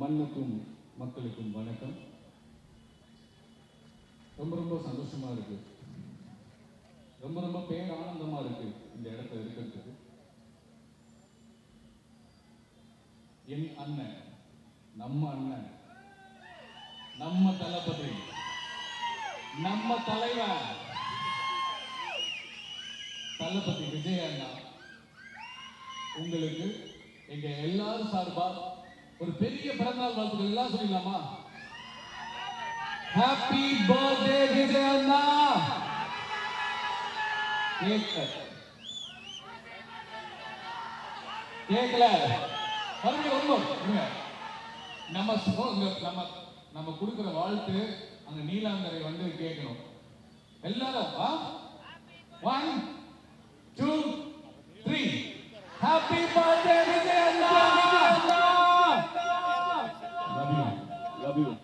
மண்ணுக்கும் மக்களுக்கும் வணக்கம். ரொம்ப ரொம்ப சந்தோஷமா இருக்கு. ரொம்ப ரொம்ப பேர் ஆனந்தமா இருக்கு இந்த இடத்துல இருக்கிறதுக்கு. என் அண்ணன் நம்ம அண்ணன் நம்ம தளபதி நம்ம தலைவர். தளபதி விஜய் அண்ணா உங்களுக்கு எங்க எல்லாரும் சார்பா ஒரு பெரிய பிறந்தநாள் வாழ்த்துக்கள். எல்லாம் சொல்லிடலாமா? ஹாப்பி பர்த்டே விஜய் அண்ணா கேட்க கேட்கல. மறுபடியும் ஒரு நம்ம நம்ம நம்ம கொடுக்குற வாழ்த்து அந்த நீலாங்கரை வந்து கேட்கணும். எல்லாரும் one two three happy birthday Vijay Anna love you love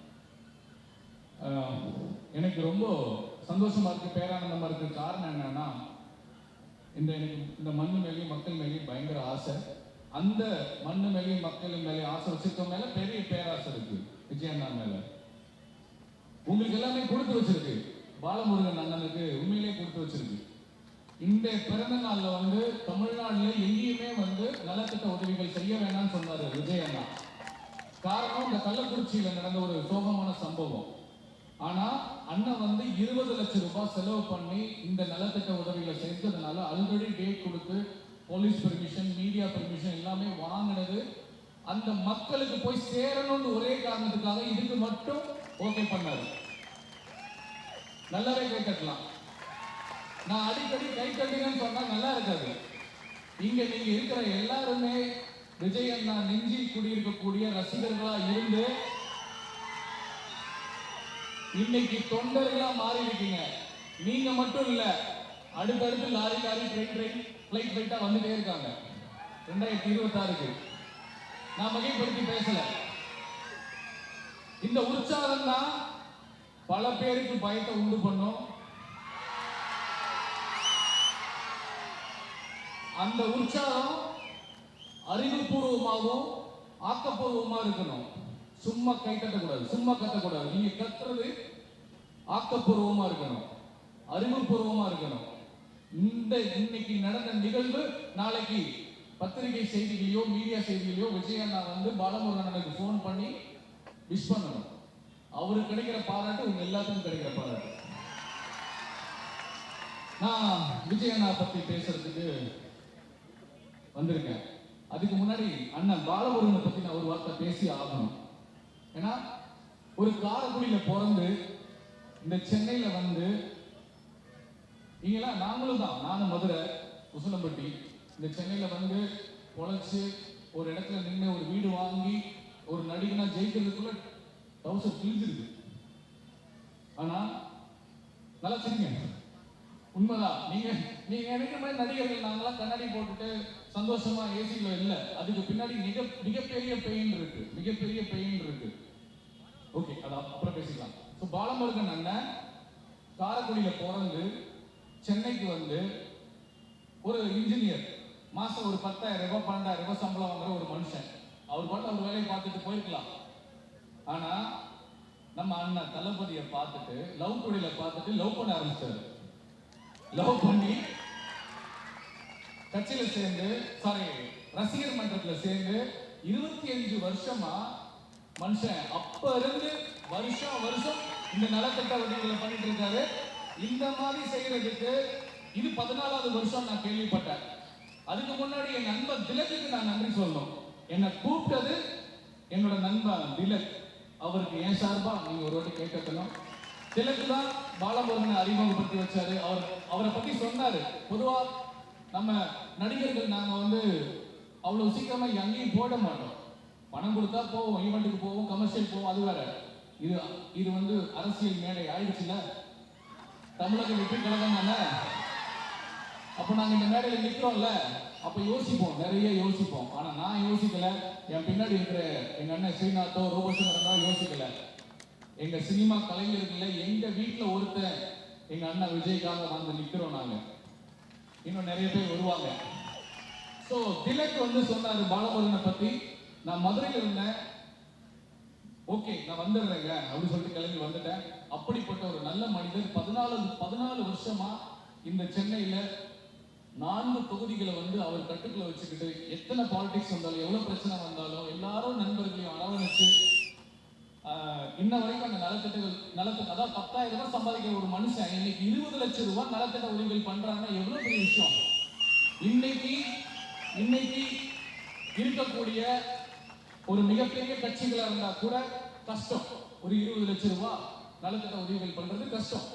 எனக்கு ரொம்ப சந்தோஷமா இருக்கு பேரானந்தமா இருக்கு காரணம் என்னன்னா இந்த எனக்கு இந்த மண்ணு மேலேயும் மக்கள் மேலேயும் பயங்கர ஆசை. அந்த மண்ணு மேலேயும் மக்கள் மேலேயும் ஆசை வச்சிருக்க மேல பெரிய பேராசை இருக்கு விஜய் அண்ணா மேல. உங்களுக்கு எல்லாமே கொடுத்து வச்சிருக்கு. பாலமுருகன் அண்ணனுக்கு உண்மையிலேயே கொடுத்து வச்சிருக்கு. இந்த பிறந்த நாள்ல வந்து தமிழ்நாடுல எங்கேயுமே வந்து நலத்திட்ட உதவிகள் செய்ய வேண்டாம்னு சொன்னாரு விஜய் அண்ணா காரணம் இந்த கள்ளக்குறிச்சியில நடந்த ஒரு சோகமான சம்பவம். ஆனா அண்ணன் வந்து இருபது லட்சம் ரூபாய் செலவு பண்ணி இந்த நலத்திட்ட உதவிகளை செஞ்சதுனால ஆல்ரெடி டேட் கொடுத்து போலீஸ் பெர்மிஷன் மீடியா பெர்மிஷன் எல்லாமே வாங்கினது. அந்த மக்களுக்கு போய் சேரணும்னு ஒரே காரணத்துக்காக இதுக்கு மட்டும் ஓகே பண்ணாரு. நல்லாவே கை கட்டலாம். நான் அடிக்கடி கை தட்டுங்கன்னு சொன்னா நல்லா இருக்காது. இங்க நீங்க இருக்கிற எல்லாருமே விஜய் அண்ணா நெஞ்சில் குடியிருக்கக்கூடிய ரசிகர்களா இருந்து இன்னைக்கு தொண்டர்களா மாறி இருக்கீங்க நீங்க மட்டும் இல்ல அடுத்தடுத்து lorry lorry train train flight ஃபிளைட்டா வந்துட்டே இருக்காங்க. ரெண்டாயிரத்தி இருபத்தாறுக்கு. நான் மிகைப்படுத்தி பேசல. இந்த உற்சாகம் தான் பல பேருக்கு பயத்தை உண்டு பண்ணும். அந்த உற்சாகம் அறிவுபூர்வமாகவும் ஆக்கப்பூர்வமா இருக்கணும். சும்மா கை கட்டக்கூடாது சும்மா கத்தக்கூடாது. நீங்க கத்துறது ஆக்கப்பூர்வமா இருக்கணும். அறிவுபூர்வமா இருக்கணும். இந்த இன்னைக்கு நடந்த நிகழ்வு நாளைக்கு பத்திரிகை செய்திகளையோ மீடியா செய்திகளையோ விஜயண்ணா வந்து பாலமுருகனுக்கு அண்ணனுக்கு ஃபோன் பண்ணி விஷ் பண்ணணும். அவருக்கு கிடைக்கிற பாராட்டு உங்க எல்லாத்துக்கும் கிடைக்கிற பாராட்டு. நான் விஜயண்ணா பத்தி பேசுறதுக்கு வந்திருக்கேன். அதுக்கு முன்னாடி அண்ணன் பாலமுருகனை பத்தி நான் ஒரு வார்த்தை பேசி ஆகணும். ஏன்னா ஒரு காரைக்குடியில பிறந்து இந்த சென்னையில வந்து இங்கெல்லாம் நாங்களும் தான். நானும் மதுரை உசிலம்பட்டி. இந்த சென்னையில வந்து பொழைச்சு ஒரு இடத்துல நின்று ஒரு வீடு வாங்கி ஒரு நடிகனா ஜெயிக்கிறதுக்குள்ள டவுசர் கிழிஞ்சிருக்கு ஆனா நல்லா சரிங்க. உண்மைதான். நீங்க நீங்க நினைக்கிற மாதிரி நடிகர்கள் நாங்களாம் கண்ணாடி போட்டுட்டு சந்தோஷமா ஏசியில இல்லை. அதுக்கு பின்னாடி மிக மிகப்பெரிய பெயின் இருக்கு. மிகப்பெரிய பெயின் இருக்கு. ஓகே அது அப்புறம் பேசிக்கலாம். ஸோ பாலமுருகன் அண்ணன் காரக்குடியில பிறந்து சென்னைக்கு வந்து ஒரு இன்ஜினியர் மாசம் ஒரு பத்தாயிரம் ரூபாய் பன்னெண்டாயிரம் ரூபாய் சம்பளம் வாங்குற ஒரு மனுஷன். அவர் பாட்டு அவர் வேலையை பார்த்துட்டு போயிருக்கலாம். ஆனா நம்ம அண்ணன் தளபதியை பார்த்துட்டு லவ் டுடேல பார்த்துட்டு லவ் பண்ண ஆரம்பிச்சாரு. லவ் பண்ணி கட்சியில சேர்ந்து சாரி ரசிகர் மன்றத்துல சேர்ந்து இருபத்தி அஞ்சு வருஷமா மனுஷன் அப்ப இருந்து வருஷம் வருஷம் இந்த நலத்திட்ட உதவிகளை பண்ணிட்டு இருக்காரு. இந்த மாதிரி செய்யறதுக்கு இது பதினாலாவது வருஷம் நான் கேள்விப்பட்டேன். அதுக்கு முன்னாடி என் நண்பர் திலக்குக்கு நான் நன்றி சொல்லணும். என்னை கூப்பிட்டது என்னோட நண்பன் திலக். அவருக்கு என் சார்பா நீங்க ஒரு வாட்டி கேட்கணும் திலக்கு தான் பாலமுருகனை அறிமுகப்படுத்தி வச்சாரு. அவர் அவரை பத்தி சொன்னாரு. பொதுவா நம்ம நடிகர்கள் நாங்க வந்து அவ்வளவு சீக்கிரமா எங்கேயும் போட மாட்டோம். பணம் கொடுத்தா போவோம் ஈவெண்ட்டுக்கு போவோம் கமர்ஷியல் போவோம் அது வேற. இது இது வந்து அரசியல் மேடை ஆயிடுச்சுல? தமிழக வெற்றி கழகம் தானே? அப்ப நாங்க இந்த மேடையில நிற்கிறோம்ல அப்ப யோசிப்போம் நிறைய யோசிப்போம். ஆனா நான் யோசிக்கல. என் பின்னாடி இருக்கிற எங்க அண்ணன் ஸ்ரீநாத்தோ ரூபசங்கரனோ யோசிக்கல. எங்க சினிமா கலைஞர்கள்ல எங்க வீட்டுல ஒருத்தர் எங்க அண்ணா விஜய்க்காக வந்து நிக்கிறோம் நாங்க. இன்னும் நிறைய பேர் வருவாங்க. சோ திலக் வந்து சொன்னாரு பாலமுருகனை பத்தி நான் மதுரையில் இருந்தேன். ஓகே நான் வந்துடுறேங்க அப்படின்னு சொல்லிட்டு கிளம்பி வந்துட்டேன். அப்படிப்பட்ட ஒரு நல்ல மனிதர் பதினாலு பதினாலு வருஷமா இந்த சென்னையில நான்கு தொகுதிகளை வந்து அவர் கட்டுக்குள்ள வச்சுக்கிட்டு எத்தனை பாலிடிக்ஸ் வந்தாலும் எவ்வளவு பிரச்சனை வந்தாலும் எல்லாரும் நண்பர்களையும் அரவணைச்சு இன்ன வரைக்கும் அந்த நலத்திட்டங்கள் நலத்திட்ட அதாவது பத்தாயிரம் ரூபாய் சம்பாதிக்கிற ஒரு மனுஷன் இன்னைக்கு இருபது லட்சம் ரூபாய் நலத்திட்ட உதவிகள் பண்றாங்கன்னா எவ்வளவு பெரிய விஷயம்? இன்னைக்கு இன்னைக்கு இருக்கக்கூடிய ஒரு மிகப்பெரிய கட்சிகளாக இருந்தா கூட கஷ்டம். ஒரு இருபது லட்சம் ரூபாய் நலத்திட்ட உதவிகள் பண்றது கஷ்டம்.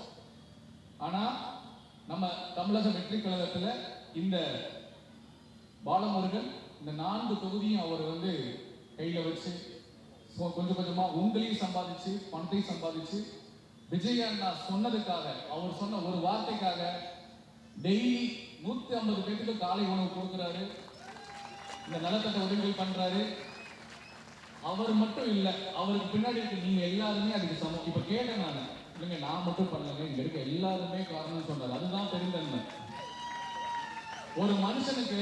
ஆனா நம்ம தமிழக வெற்றி கழகத்துல இந்த பாலமுருகன் இந்த நான்கு தொகுதியும் அவர் வந்து கையில வச்சு கொஞ்சம் கொஞ்சமாக உங்களையும் சம்பாதிச்சு பணத்தையும் சம்பாதிச்சு விஜய் அண்ணா சொன்னதுக்காக அவர் சொன்ன ஒரு வார்த்தைக்காக டெய்லி நூற்றி ஐம்பது பேருக்கு காலை உணவு கொடுக்குறாரு. இந்த நலத்தட்ட உதவிகள் பண்றாரு. அவர் மட்டும் இல்லை அவருக்கு பின்னாடி இருக்க நீங்கள் எல்லாருமே அதுக்கு சமம். இப்போ கேட்டேன் நான். இல்லைங்க நான் மட்டும் பண்ணலங்க. இங்கே இருக்க எல்லாருமே காரணம்னு சொன்னார். அதுதான் பெருந்தன்மை ஒரு மனுஷனுக்கு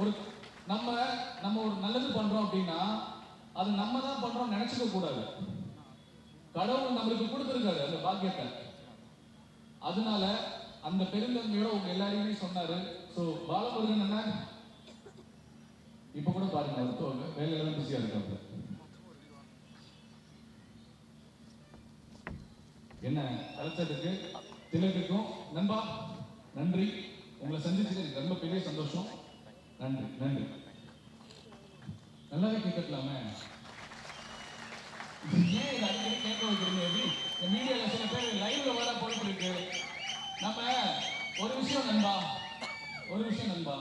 ஒரு நம்ம நம்ம ஒரு நல்லது பண்றோம் அப்படின்னா அது நம்ம தான் பண்றோம் நினைச்சுக்க கூடாது. கடவுள் நம்மளுக்கு கொடுத்துருக்காரு அந்த பாக்கியத்தை. அதனால அந்த பெருந்தன்மையோட உங்க எல்லாரையுமே சொன்னாரு. சோ பாலமுருகன் என்ன? இப்ப கூட பாருங்க அவர் தோ- வேலையில பிஸியா இருக்காங்க என்ன? அழைச்சதுக்கு திலக்குக்கும் நண்பா நன்றி. உங்களை சந்திச்சது எனக்கு ரொம்ப பெரிய சந்தோஷம். நன்றி நன்றி. நல்லாவே கேட்கலாமே. ஏன் அடிக்கடி கேட்க வைக்கிறீங்க? எப்படி? இந்த மீடியால சில பேர் லைவ்ல வர போயிட்டு இருக்கு நம்ம ஒரு விஷயம் நண்பா ஒரு விஷயம் நண்பா.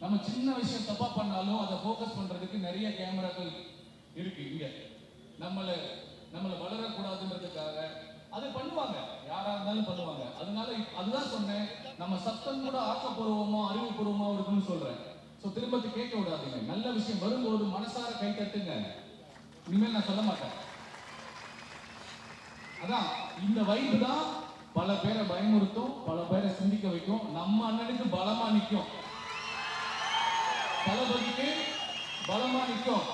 நம்ம சின்ன விஷயம் தப்பா பண்ணாலும் அதை ஃபோக்கஸ் பண்றதுக்கு நிறைய கேமராக்கள் இருக்கு இங்க. நம்மளை நம்மளை வளரக்கூடாதுன்றதுக்காக அது பண்ணுவாங்க. யாரா இருந்தாலும் பண்ணுவாங்க. அதனால அதுதான் சொன்னேன். நம்ம சத்தம் கூட ஆக்கப்பூர்வமோ அறிவுபூர்வமோ இருக்குன்னு சொல்றேன். ஸோ திரும்ப கேட்க விடாதீங்க. நல்ல விஷயம் வரும்போது மனசார கை தட்டுங்க. இனிமேல் நான் சொல்ல மாட்டேன். அதான் இந்த வைப்பு தான் பல பேரை பயமுறுத்தும் பல பேரை சிந்திக்க வைக்கும். நம்ம அண்ணனுக்கு பலமா நிற்கும் தளபதிக்கு பலமா நிற்கும்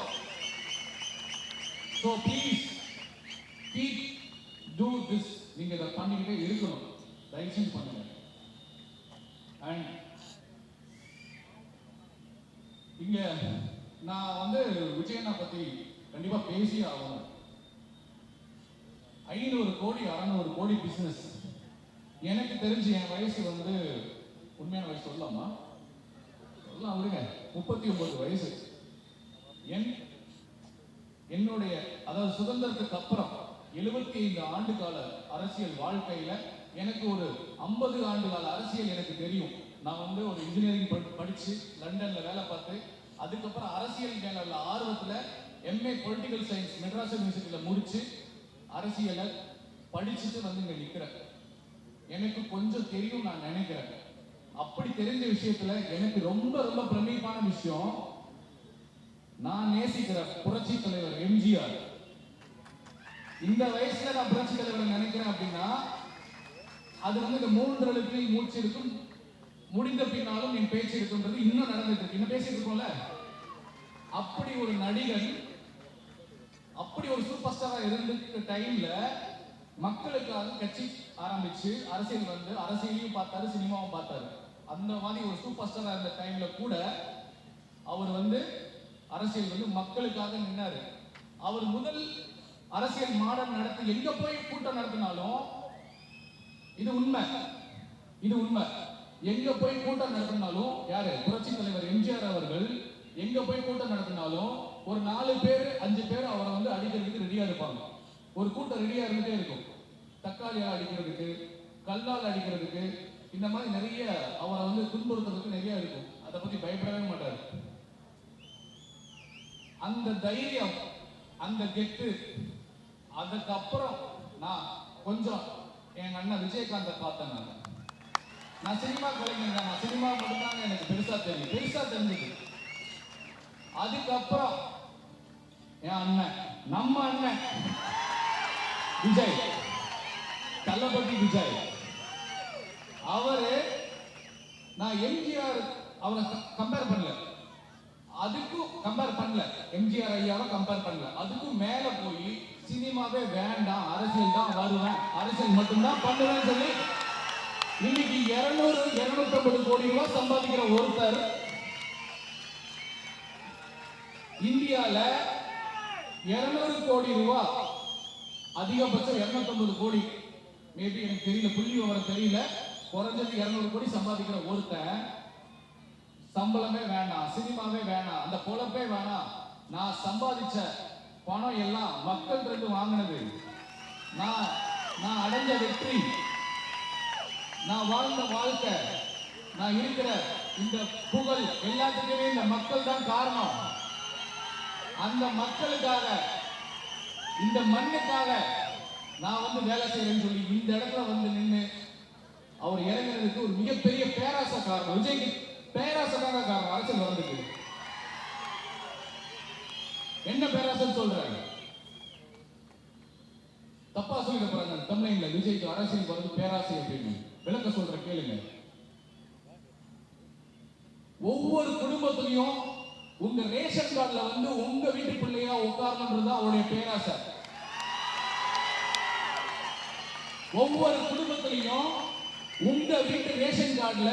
so please keep do this நீங்க இதை பண்ணிக்கிட்டே இருக்கணும். தயவு செஞ்சு பண்ணுங்க. அண்ட் இங்கே நான் வந்து விஜயண்ணா பற்றி கண்டிப்பாக பேசி ஆகணும். ஐநூறு கோடி அறநூறு கோடி பிசினஸ் எனக்கு தெரிஞ்சு என் வயசு வந்து உண்மையான வயசு சொல்லலாமா? சொல்லலாம் அவருங்க முப்பத்தி ஒன்பது வயசு. என் என்னுடைய அதாவது சுதந்திரத்துக்கு அப்புறம் எழுபத்தி ஐந்து ஆண்டு கால அரசியல் வாழ்க்கையில எனக்கு ஒரு ஐம்பது ஆண்டு கால அரசியல் எனக்கு தெரியும். நான் வந்து ஒரு இன்ஜினியரிங் படிச்சு லண்டன்ல வேலை பார்த்து அதுக்கப்புறம் அரசியல் மேல உள்ள எம்ஏ பொலிட்டிக்கல் சயின்ஸ் மெட்ராஸ் யூனிவர்சிட்டியில் முடிச்சு அரசியலை படிச்சுட்டு வந்து இங்கே நிற்கிறேன் எனக்கு கொஞ்சம் தெரியும் நான் நினைக்கிறேன். அப்படி தெரிஞ்ச விஷயத்துல எனக்கு ரொம்ப ரொம்ப பிரமிப்பான விஷயம் நான் நேசிக்கிற புரட்சி தலைவர் எம்ஜிஆர் இந்த வயசுல நான் புரட்சி தலைவர் நினைக்கிறேன் அப்படின்னா அது வந்து இந்த மூன்று எழுத்தில் மூச்சு இருக்கும் முடிந்த பின்னாலும் என் பேச்சு இருக்குன்றது இன்னும் நடந்துட்டு இருக்கு. இன்னும் பேசிட்டு இருக்கோம்ல? அப்படி ஒரு நடிகன் அப்படி ஒரு சூப்பர் ஸ்டாரா இருந்த டைம்ல மக்களுக்காக கட்சி ஆரம்பிச்சு அரசியல் வந்து அரசியலையும் பார்த்தாரு சினிமாவும் பார்த்தாரு. அந்த மாதிரி ஒரு சூப்பர் ஸ்டாரா இருந்த டைம்ல கூட அவர் வந்து அரசியல் வந்து மக்களுக்காக நின்னாரு. அவர் முதல் அரசியல் மாடல் நடத்தி எங்க போய் கூட்டம் நடத்தினாலும் இது உண்மை. இது உண்மை. எங்க போய் கூட்டம் நடத்தினாலும் யாரு? புரட்சி தலைவர் எம்ஜிஆர் அவர்கள் எங்க போய் கூட்டம் நடத்தினாலும் ஒரு நாலு பேர் அஞ்சு பேர் அவரை வந்து அடிக்கிறதுக்கு ரெடியா இருப்பாங்க. ஒரு கூட்டம் ரெடியா இருந்துட்டே இருக்கும். தக்காளியால் அடிக்கிறதுக்கு கல்லால் அடிக்கிறதுக்கு இந்த மாதிரி நிறைய அவரை வந்து துன்புறுத்துறதுக்கு நிறைய இருக்கும். அதை பத்தி பயப்படவே மாட்டாரு. அந்த தைரியம் அந்த கெத்து அதுக்கப்புறம் நான் கொஞ்சம் என் அண்ணன் விஜயகாந்தை பார்த்தேன் நான். நான் சினிமா கலைஞர் தான். நான் சினிமா மட்டும்தாங்க எனக்கு பெருசா தெரியும். பெருசா தெரிஞ்சது அதுக்கப்புறம் என் அண்ணன். நம்ம அண்ணன். விஜய். தளபதி விஜய். அவரு நான் எம்ஜிஆர் அவரை கம்பேர் பண்ணல. அதுக்கும் கம்பேர் பண்ணல. எம்ஜிஆர் ஐயாவை கம்பேர் பண்ணல. அதுக்கும் மேல போய் சினிமாவே வேண்டாம் அரசியல் தான் வருவேன். அரசியல் மட்டும்தான் பண்ணுவேன்னு சொல்லி இன்னைக்கு இருநூறு இருநூத்தி கோடி ரூபாய் சம்பாதிக்கிற ஒருத்தர் இந்தியால இருநூறு கோடி ரூபாய் அதிகபட்சம் 250 கோடி. மேபி எனக்கு தெரியல புள்ளி விவரம் தெரியல. குறைஞ்சது 200 கோடி சம்பாதிக்கிற ஒருத்தன் சம்பளமே வேணாம் சினிமாவே வேணாம் அந்த பொழப்பே வேணாம். நான் சம்பாதிச்ச பணம் எல்லாம் மக்கள் இருந்து வாங்கினது. நான் நான் அடைஞ்ச வெற்றி. நான் வாழ்ந்த வாழ்க்கை நான் இருக்கிற இந்த புகழ் எல்லாத்துக்குமே இந்த மக்கள் தான் காரணம். அந்த மக்களுக்காக இந்த மண்ணுக்காக நான் வந்து வேலை செய்யறேன்னு சொல்லி இந்த இடத்துல வந்து நின்று அவர் இறங்குறதுக்கு ஒரு மிகப்பெரிய பேராசை காரணம். விஜய்க்கு பேராசை தாங்க காரணம். அரசியல் வர்றதுக்கு என்ன பேராசைன்னு சொல்றாங்க தப்பா சொல்லிட போறாங்க தமிழ்ல விஜய்க்கு அரசியல் வந்து பேராசை அப்படின்னு. விளக்க சொல்ற கேளுங்க. ஒவ்வொரு குடும்பத்திலையும் உங்க ரேஷன் கார்டுல வந்து உங்க வீட்டு பிள்ளையா உட்காரணுன்றது அவருடைய பேராசை. ஒவ்வொரு குடும்பத்திலையும் உங்க வீட்டு ரேஷன் கார்டுல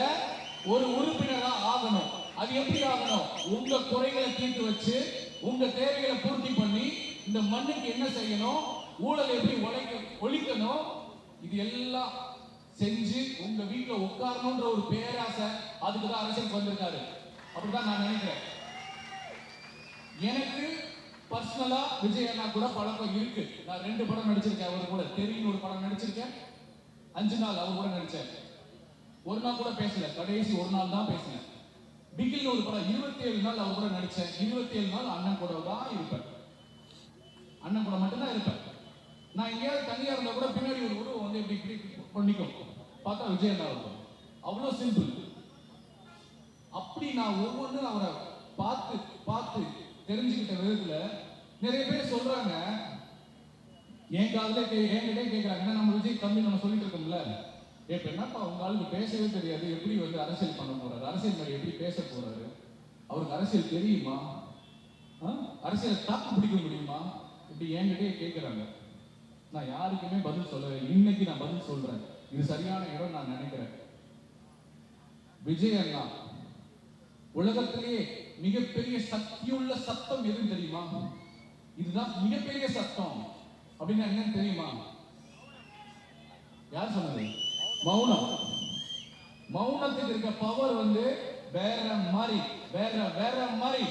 ஒரு உறுப்பினரா ஆகணும். அது எப்படி ஆகணும்? உங்க குறைகளை தீர்த்து வச்சு உங்க தேவைகளை பூர்த்தி பண்ணி இந்த மண்ணுக்கு என்ன செய்யணும்? ஊழல் எப்படி உழைக்க ஒழிக்கணும்? இது எல்லாம் செஞ்சு உங்க வீட்டுல உட்காரணும்ன்ற ஒரு பேராசை அதுக்கு தான் அரசியலுக்கு வந்திருக்காரு. அப்படிதான் நான் நினைக்கிறேன். எனக்கு பர்சனலா விஜய் அண்ணா கூட பழக்கம் இருக்கு. நான் ரெண்டு படம் நடிச்சிருக்கேன் அவர் கூட. தெரியும் ஒரு படம் நடிச்சிருக்கேன். அஞ்சு நாள் அவர் கூட நடிச்சேன் ஒரு நாள் கூட பேசல. கடைசி ஒரு நாள் தான் பேசினேன். பிகில் ஒரு படம் இருபத்தி ஏழு நாள் அவர் கூட நடிச்சேன். இருபத்தி ஏழு நாள் அண்ணன் கூட தான் இருப்பேன். அண்ணன் கூட மட்டும்தான் இருப்பேன். நான் எங்கேயாவது தனியாக இருந்தால் கூட பின்னாடி ஒரு உருவம் வந்து எப்படி இப்படி பண்ணிக்கும் பார்த்தா விஜய் தான் இருக்கும் அவ்வளோ சிம்பிள் அப்படி நான் ஒவ்வொன்றும் அவரை பார்த்து பார்த்து தெரிஞ்சுக்கிட்ட விதத்தில் நிறைய பேர் சொல்றாங்க. என் காதல கே என்கிட்ட கேட்கறாங்க ஏன்னா நம்ம விஜய் தம்பி நம்ம சொல்லிட்டு இருக்கோம்ல. ஏ இப்ப என்னப்பா உங்க ஆளுக்கு பேசவே தெரியாது. எப்படி வந்து அரசியல் பண்ண போறாரு? அரசியல் மாதிரி எப்படி பேச போறாரு? அவருக்கு அரசியல் தெரியுமா? அரசியலை தாக்கு பிடிக்க முடியுமா? இப்படி என்கிட்டே கேட்கறாங்க நான் யாருக்குமே பதில் சொல்லலை இன்னைக்கு நான் பதில் சொல்றேன். இது சரியான இடம் நான் நினைக்கிறேன். விஜய் அண்ணா உலகத்திலேயே மிகப்பெரிய சக்தியுள்ள சத்தம் எது தெரியுமா? இதுதான் மிகப்பெரிய சத்தம். அப்படின்னா என்னன்னு தெரியுமா? யார் சொன்னது? மௌனம். மௌனத்துக்கு இருக்க பவர் வந்து வேற மாதிரி வேற வேற மாதிரி.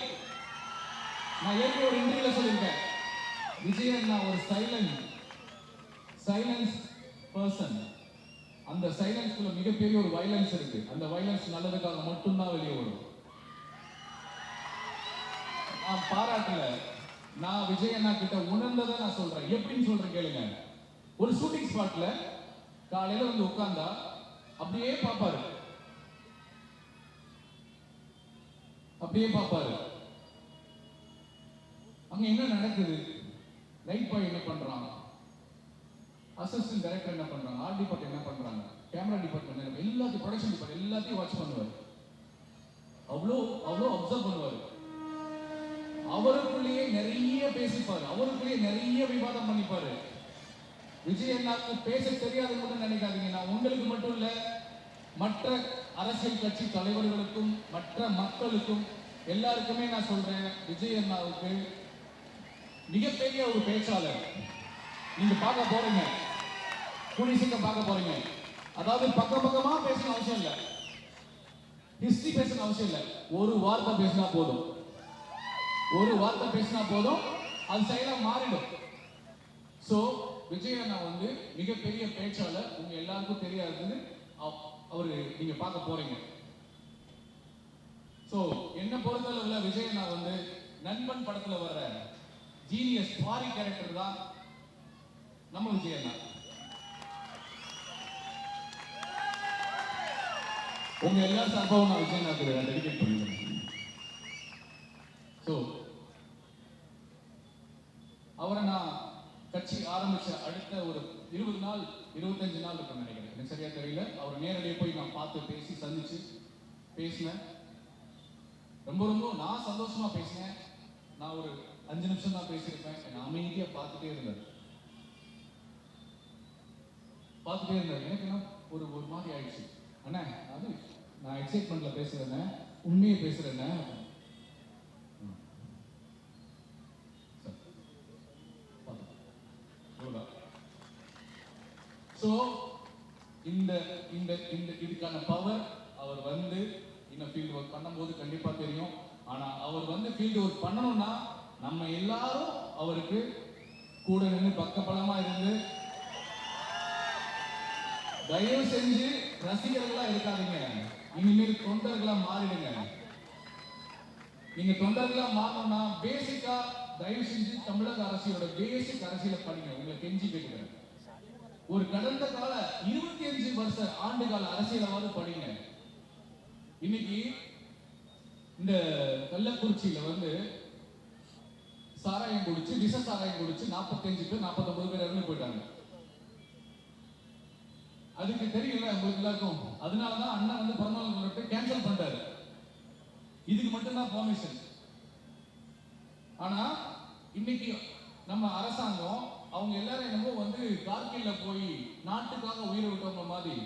நான் ஏற்கனவே ஒரு இன்டர்வியூல சொல்லியிருக்கேன். விஜயன் நான் ஒரு சைலண்ட் சைலன்ஸ் பர்சன் அந்த சைலன்ஸ்குள்ள மிகப்பெரிய ஒரு வைலன்ஸ் இருக்கு. அந்த வைலன்ஸ் நல்லதுக்காக மட்டும்தான் வெளியே வரும் நான் பாராட்டல. நான் விஜய் அண்ணா கிட்ட உணர்ந்ததை நான் சொல்றேன். எப்படின்னு சொல்றேன் கேளுங்க. ஒரு ஷூட்டிங் ஸ்பாட்ல காலையில வந்து உட்கார்ந்தா அப்படியே பாப்பாரு அப்படியே பாப்பாரு அங்க என்ன நடக்குது? லைட் பாய் என்ன பண்றான்? அசிஸ்டன்ட் டைரக்டர் என்ன பண்றாங்க? ஆர்ட் டிபார்ட் என்ன பண்றாங்க? கேமரா டிபார்ட்மெண்ட் என்ன எல்லாத்தையும் ப்ரொடக்ஷன் டிபார்ட் எல்லாத்தையும் வாட்ச் பண்ணுவார். அவ்வளோ அவ்வளோ அப்சர்வ் பண்ணுவார். அவருக்குள்ளேயே நிறைய பேசிப்பாரு. அவருக்குள்ளேயே நிறைய விவாதம் பண்ணிப்பாரு. விஜய் அண்ணாக்கு பேச தெரியாது மட்டும் நினைக்காதீங்க. நான் உங்களுக்கு மட்டும் இல்ல மற்ற அரசியல் கட்சி தலைவர்களுக்கும் மற்ற மக்களுக்கும் எல்லாருக்குமே நான் சொல்றேன் விஜய் அண்ணாவுக்கு மிகப்பெரிய ஒரு பேச்சாளர். நீங்க பார்க்க போறீங்க. கூடி சீக்கிரம் பார்க்க போறீங்க. அதாவது பக்கம் பக்கமா பேசணும் அவசியம் இல்லை. ஹிஸ்டரி பேசணும் அவசியம் இல்லை. ஒரு வார்த்தை பேசினா போதும். ஒரு வார்த்தை பேசினா போதும். அது சைடாக மாறிடும். சோ விஜய் அண்ணா வந்து மிகப்பெரிய பேச்சாளர். உங்க எல்லாருக்கும் தெரியாதுன்னு அவ- அவரு நீங்க பார்க்க போறீங்க. சோ என்ன பொறுத்தளவுல விஜய் அண்ணா வந்து நண்பன் படத்துல வர்ற ஜீனியஸ் பாரி கேரக்டர் தான் நம்ம விஜய் அண்ணா. உங்க எல்லாரும் சார்பாகவும் நான் விஜய் டெடிகேட் ஸோ அவரை நான் கட்சி ஆரம்பிச்ச அடுத்த ஒரு இருபது நாள் இருபத்தஞ்சு நாள் இருக்கும் நினைக்கிறேன். எனக்கு சரியா தெரியல. அவர் நேரடியாக போய் நான் பார்த்து பேசி சந்திச்சு பேசினேன். ரொம்ப ரொம்ப நான் சந்தோஷமா பேசினேன். நான் ஒரு அஞ்சு நிமிஷம் தான் பேசியிருப்பேன். என் அமைதியா பார்த்துட்டே இருந்தார். பார்த்துட்டே இருந்தார். எனக்கு என்ன ஒரு ஒரு மாதிரி ஆயிடுச்சு. அண்ணா அது நான் எக்ஸைட்மெண்ட்ல பேசுறேண்ணே உண்மையை பேசுறேண்ணே ஸோ இந்த இந்த இந்த இதுக்கான பவர் அவர் வந்து இன்னும் ஃபீல்டு ஒர்க் பண்ணும்போது கண்டிப்பாக தெரியும். ஆனால் அவர் வந்து ஃபீல்டு ஒர்க் பண்ணணும்னா நம்ம எல்லாரும் அவருக்கு கூட நின்று பக்கபலமா இருந்து தயவு செஞ்சு ரசிகர்கள்லாம் இருக்காதீங்க. இனிமேல் தொண்டர்களா மாறிடுங்க. நீங்க தொண்டர்களா மாறணும்னா பேசிக்கா தயவு செஞ்சு தமிழக அரசியலோட பேசிக் அரசியலை படிங்க. உங்களை கெஞ்சி கேட்டுக்கிறேன். ஒரு கடந்த கால இருபத்தி அஞ்சு வருஷ ஆண்டு கால அரசியலாவது படிங்க. இன்னைக்கு இந்த கள்ளக்குறிச்சியில வந்து சாராயம் குடிச்சு விஷ சாராயம் குடிச்சு 45 பேர் 49 பேர் இறந்து போயிட்டாங்க. அதுக்கு தெரியல உங்களுக்கு எல்லாருக்கும். அதனாலதான் அண்ணா வந்து பிறந்தநாள் கொண்டாட்டு கேன்சல் பண்ணிட்டாரு. இதுக்கு மட்டும்தான் பெர்மிஷன் ஆனா இன்னைக்கு நம்ம அரசாங்கம் அவங்க எல்லாரும் என்னமோ வந்து கார்கில்ல போய் நாட்டுக்காக உயிரை விட்டவங்க மாதிரி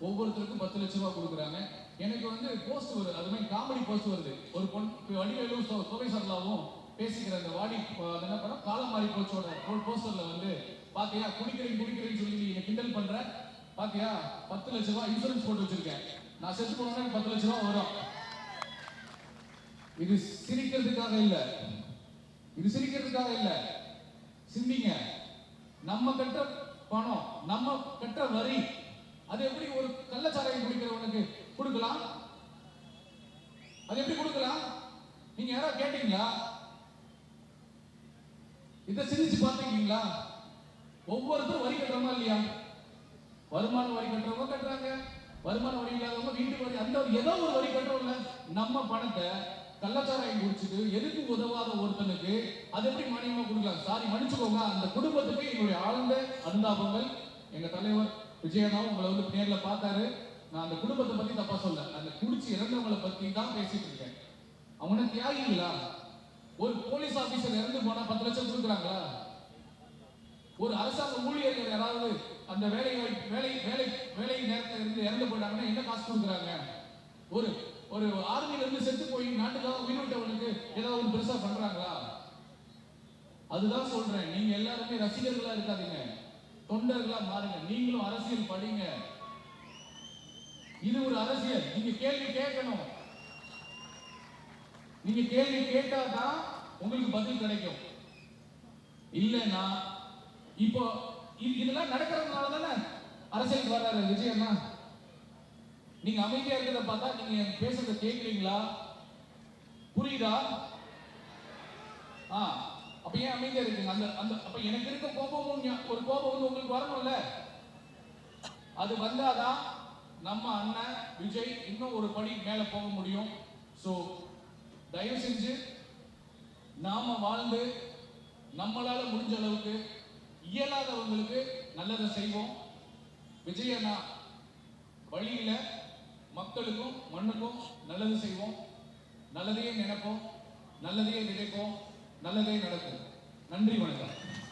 ஒவ்வொருத்தருக்கும் பத்து லட்ச ரூபாய் கொடுக்குறாங்க. எனக்கு வந்து போஸ்ட் வருது. அது மாதிரி காமெடி போஸ்ட் வருது. ஒரு பொன் வடிவேலும் சோ- சரலாவும் பேசிக்கிற அந்த வாடி என்ன பண்ண காலம் மாறி போச்சோட போஸ்டர்ல வந்து பாத்தீங்கன்னா குடிக்கிறேன் குடிக்கிறேன்னு சொல்லி நீங்க கிண்டல் பண்ற? பாத்தியா? பத்து லட்ச ரூபாய் இன்சூரன்ஸ் போட்டு வச்சிருக்கேன். நான் செத்து போனா பத்து லட்ச ரூபாய் வரும். இது சிரிக்கிறதுக்காக இல்ல. இது சிரிக்கிறதுக்காக இல்ல. சிந்திங்க. நம்ம கட்ட பணம் நம்ம கட்ட வரி அது எப்படி ஒரு கள்ளச்சாராயம் குடிக்கிறவனுக்கு கொடுக்கலாம்? அது எப்படி கொடுக்கலாம்? நீங்க யாராவது கேட்டீங்களா? இதை சிரிச்சு பார்த்துருக்கீங்களா? ஒவ்வொருத்தரும் வரி கட்டுறோமா இல்லையா? வருமான வரி கட்டுறவங்க கட்டுறாங்க. வருமான வரி இல்லாதவங்க வீட்டு வரி அந்த ஏதோ ஒரு வரி கட்டுறோம்ல. நம்ம பணத்தை கள்ளச்சாராயம் குடிச்சிட்டு எதுக்கு உதவாத ஒருத்தனுக்கு அது எப்படி மானியமா கொடுக்கலாம்? சாரி மன்னிச்சுக்கோங்க. அந்த குடும்பத்துக்கு என்னுடைய ஆழ்ந்த அனுதாபங்கள். எங்க தலைவர் விஜயனா உங்களை வந்து நேர்ல பார்த்தாரு. நான் அந்த குடும்பத்தை பத்தி தப்பா சொல்ல அந்த குடிச்சு இறந்தவங்களை பத்தி தான் பேசிட்டு இருக்கேன். அவங்க தியாகிங்களா? ஒரு போலீஸ் ஆபீசர் இறந்து போனா பத்து லட்சம் கொடுக்குறாங்களா? ஒரு அரசாங்க ஊழியர்கள் யாராவது அந்த வேலை வாய்ப்பு- வேலை வேலை வேலை நேரத்தில் இருந்து இறந்து போயிட்டாங்கன்னா என்ன காசு கொடுக்குறாங்க? ஒரு ஒரு ஆர்மியில இருந்து செத்து போய் நாட்டுக்காக உயிர் விட்டவனுக்கு ஏதாவது ஒரு பெருசா பண்றாங்களா? அதுதான் சொல்றேன். நீங்க எல்லாருமே ரசிகர்களா இருக்காதீங்க. தொண்டர்களா மாறுங்க. நீங்களும் அரசியல் படிங்க. இது ஒரு அரசியல். நீங்க கேள்வி கேட்கணும். நீங்க கேள்வி கேட்டாதான் உங்களுக்கு பதில் கிடைக்கும். இல்லைன்னா இப்போ இது- இதெல்லாம் நடக்கிறதுனால தானே அரசியலுக்கு வர்றாரு விஜய் நீங்க அமைதியா இருக்கிறத பார்த்தா நீங்க பேசுறத கேக்குறீங்களா புரியுதா? ஆ அப்ப ஏன் அமைதியா இருக்குங்க? அந்த அந்த அப்ப எனக்கு இருக்க கோபமும் ஒரு கோபம் வந்து உங்களுக்கு வரணும்ல? அது வந்தாதான் நம்ம அண்ணன் விஜய் இன்னும் ஒரு படி மேல போக முடியும். சோ தயவு செஞ்சு நாம வாழ்ந்து நம்மளால முடிஞ்ச அளவுக்கு இயலாதவங்களுக்கு நல்லதை செய்வோம். விஜய் அண்ணா வழியில மக்களுக்கும் மண்ணுக்கும் நல்லது செய்வோம். நல்லதையே நினைப்போம் நல்லதையே நினைப்போம் நல்லதே நடக்கும். நன்றி வணக்கம்.